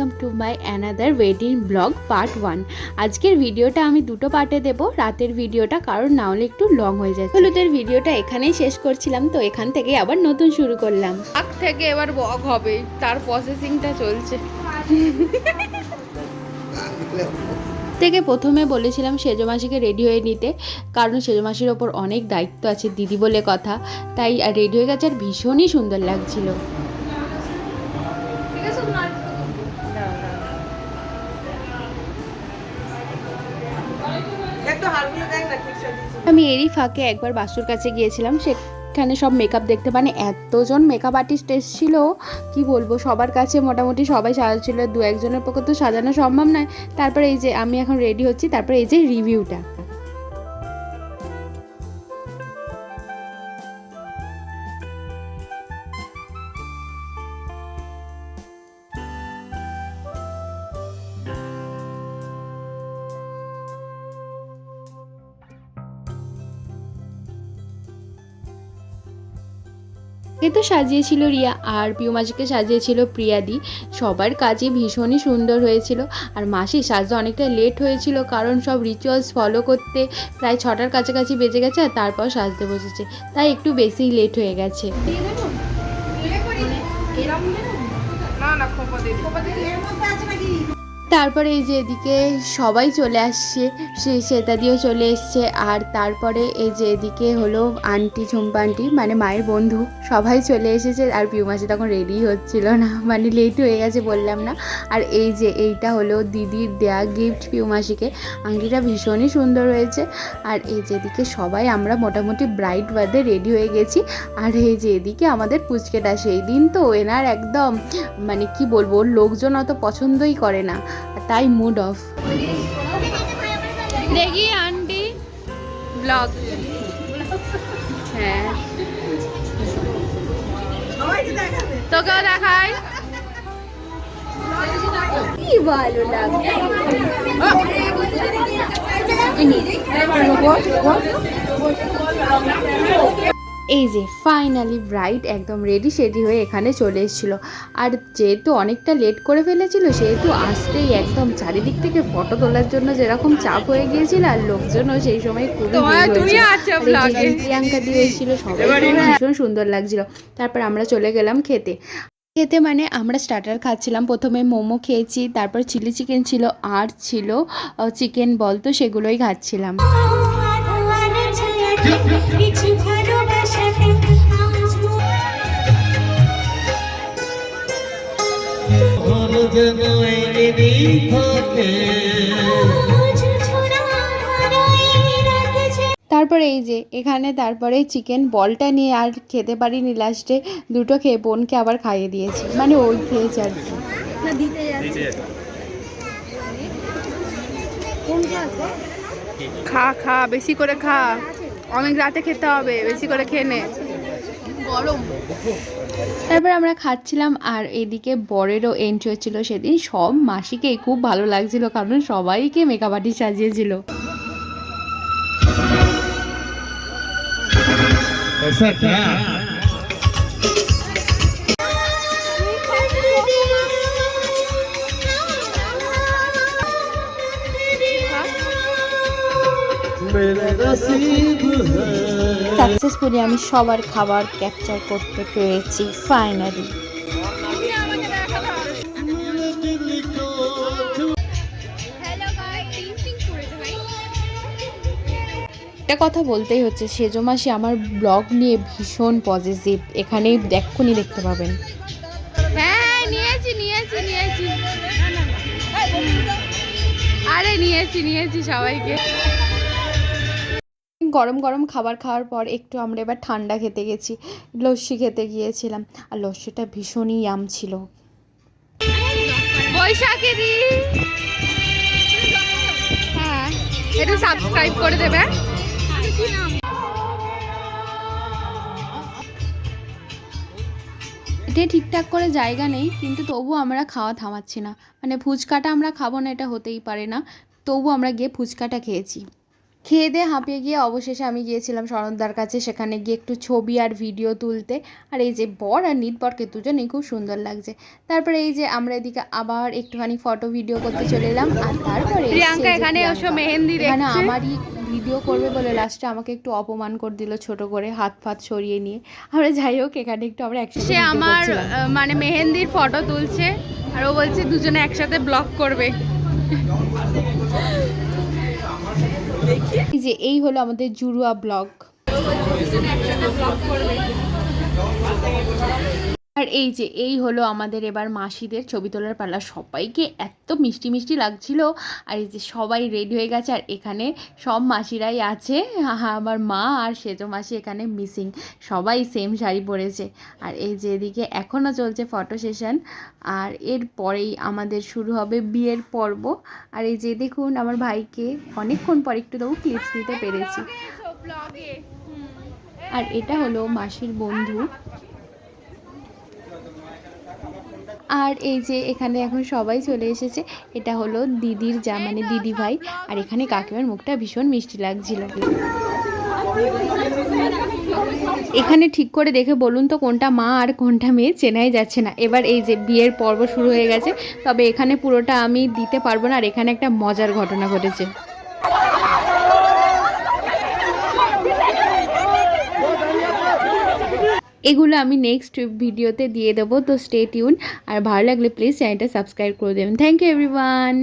Welcome to my another wedding blog part one আজকের ভিডিওটা আমি দুটো পার্টে দেবো। রাতের ভিডিওটা কারণ না হলে একটু লং হয়ে যায় হলুদের ভিডিওটা এখানেই শেষ করছিলাম তো এখান থেকে আবার নতুন শুরু করলাম। আগ থেকে এবার বক হবে তার প্রসেসিংটা চলছে। থেকে প্রথমে বলেছিলাম সেজো মাসিকে রেডি হয়ে নিতে কারণ সেজো মাসির ওপর অনেক দায়িত্ব আছে দিদি বলে কথা তাই রেডি হয়ে গেছে আর ভীষণই সুন্দর লাগছিল। আমি এরই ফাঁকে একবার বাসুর কাছে গিয়েছিলাম, সেখানে সব মেকআপ দেখতে মানে এতজন মেকআপ আর্টিস্ট এসেছিল, কি বলব, সবার কাছে মোটামুটি সবাই সাজাচ্ছিল দু একজনের পক্ষে তো সাজানো সম্ভব নয়। তারপরে এই যে আমি এখন রেডি হচ্ছি, তারপরে এই যে রিভিউটা এ তো সাজিয়েছিল রিয়া আর পিউ মাসিকে সাজিয়েছিল প্রিয়াদি। সবার কাজে ভীষণই সুন্দর হয়েছিল। আর মাসি সাজতে অনেকটা লেট হয়েছিল কারণ সব রিচুয়ালস ফলো করতে প্রায় ছটার কাছাকাছি বেজে গেছে আর তারপর সাজতে বসেছে। তাই একটু বেশিই লেট হয়ে গেছে। না? না খোপা দিদি। তারপরে এই যে এদিকে সবাই চলে আসছে, সে শ্বেতাদিও চলে এসছে, আর তারপরে এই যে এদিকে হলো আন্টি, ঝুম্পা আন্টি মানে মায়ের বন্ধু, সবাই চলে এসেছে, আর পিউ মাসি তখন রেডি হচ্ছিল না মানে লেট হয়ে গেছে বললাম না। আর এই যে এইটা হলো দিদির দেয়া গিফট পিউ মাসিকে আংটিটা ভীষণই সুন্দর হয়েছে, আর এই যে এদিকে সবাই, আমরা মোটামুটি ব্রাইট বাদে রেডি হয়ে গেছি। আর এই যে এদিকে আমাদের পুচকেটা, সেই দিন তো এনার একদম মানে কি বলব লোকজন অত পছন্দই করে না। তাই মুড অফ দেখি আন্টি ব্লগ হ্যাঁ তোকেও দেখাই কি ভালো লাগছে এই যে ফাইনালি ব্রাইট একদম রেডি সেডি হয়ে এখানে চলে এসেছিল আর যেহেতু অনেকটা লেট করে ফেলেছিল সেহেতু আসতেই একদম চারিদিক থেকে ফটো তোলার জন্য যেরকম চাপ হয়ে গিয়েছিল আর লোকজনও সেই সময় খুবই প্রিয়াঙ্কা দিয়ে এসেছিল সবাই ভীষণ সুন্দর লাগছিল তারপর আমরা চলে গেলাম খেতে খেতে মানে আমরা স্টার্টার খাচ্ছিলাম প্রথমে মোমো খেয়েছি তারপর চিলি চিকেন ছিল আর ছিল চিকেন বল তো সেগুলোই খাচ্ছিলাম তারপরে এই যে এখানে তারপরে চিকেন বলটা নিয়ে আর খেতে পারিনি লাস্টে দুটো খেয়ে বোনকে আবার খাইয়ে দিয়েছি। মানে ওই খেয়েছে আর কি। খা খা বেশি করে খা। অনেক রাতে খেতে হবে বেশি করে খেয়ে নে। গরম। তারপর আমরা খাচ্ছিলাম আর এদিকে বরেরও এন্ট্রি হচ্ছিল সেদিন। সব মাসিকেই খুব ভালো লাগছিল কারণ সবাইকে মেকআপ আর্টিস্ট সাজিয়েছিল। সাকসেসফুলি আমি সবার খাবার ক্যাপচার করতে পেরেছি ফাইনালি একটা কথা বলতেই হচ্ছে সেজমাসি আমার ব্লগ নিয়ে ভীষণ পজিটিভ এখানেই এক্ষুনি দেখতে পাবেন। হ্যাঁ নিয়েছি নিয়েছি। আরে, নিয়েছি নিয়েছি সবাইকে। গরম গরম খাবার খাওয়ার পর একটু আমরা এবার ঠান্ডা খেতে গেছি। লস্যি খেতে গিয়েছিলাম। আর লস্যিটা ভীষণই ইয়াম ছিল। বৈশাখী হ্যাঁ একটু সাবস্ক্রাইব করে দেবে। এটা ঠিকঠাক করে জায়গা নেই, কিন্তু তবু আমরা খাওয়া থামাচ্ছি না। মানে ফুচকাটা আমরা খাব না, এটা হতেই পারে না। তবু আমরা গিয়ে ফুচকাটা খেয়েছি। খেয়ে দিয়ে হাঁপিয়ে গিয়ে অবশেষে আমি গিয়েছিলাম শরণদার কাছে সেখানে গিয়ে একটু ছবি আর ভিডিও তুলতে। আর এই যে বর আর নিত বরকে দুজনেই খুব সুন্দর লাগছে। তারপরে এই যে আমরা এদিকে আবার একটুখানি ফটো ভিডিও করতে চলে এলাম। আর তারপরে প্রিয়াঙ্কা এখানে এসো প্রিয়াঙ্কা। মেহেন্দি এখানে আমারই ভিডিও করবে বলে লাস্টে আমাকে একটু অপমান করে দিল ছোট করে হাত ফাত সরিয়ে নিয়ে। আমরা যাই হোক এখানে একটু আমরা একসাথে সে আমার মানে মেহেন্দির ফটো তুলছে। আর ও বলছে দুজনে একসাথে ব্লগ করবে। যে এই হলো আমাদের জুরুয়া ব্লগ। এই যে এই হলো আমাদের এবার মাসিদের ছবি তোলার পালা। সবাইকে এত মিষ্টি মিষ্টি লাগছিল। আর এই যে সবাই রেডি হয়ে গেছে আর এখানে সব মাসিরাই আছে। হা আমার মা আর সেজো মাসি এখানে মিসিং সবাই সেম শাড়ি পরেছে। আর এই যে এদিকে এখনও চলছে ফটো সেশন আর এর পরেই আমাদের শুরু হবে বিয়ের পর্ব। আর এই যে দেখুন আমার ভাইকে অনেকক্ষণ পর একটু তবু ক্লিপস দিতে পেরেছি। আর এটা হলো মাসির বন্ধু। আর এই যে এখানে এখন সবাই চলে এসেছে, এটা হলো দিদির যা মানে দিদি ভাই। আর এখানে কাকিমার মুখটা ভীষণ মিষ্টি লাগছিল। এখানে ঠিক করে দেখে বলুন তো কোনটা মা আর কোনটা মেয়ে চেনাই যাচ্ছে না। এবার এই যে বিয়ের পর্ব শুরু হয়ে গেছে, তবে এখানে পুরোটা আমি দিতে পারব না, আর এখানে একটা মজার ঘটনা ঘটেছে। এগুলো আমি নেক্সট ভিডিওতে দিয়ে দেবো, তো স্টে টিউন আর ভালো লাগলে প্লিজ চ্যানেলটা সাবস্ক্রাইব করে দেবেন। Thank you everyone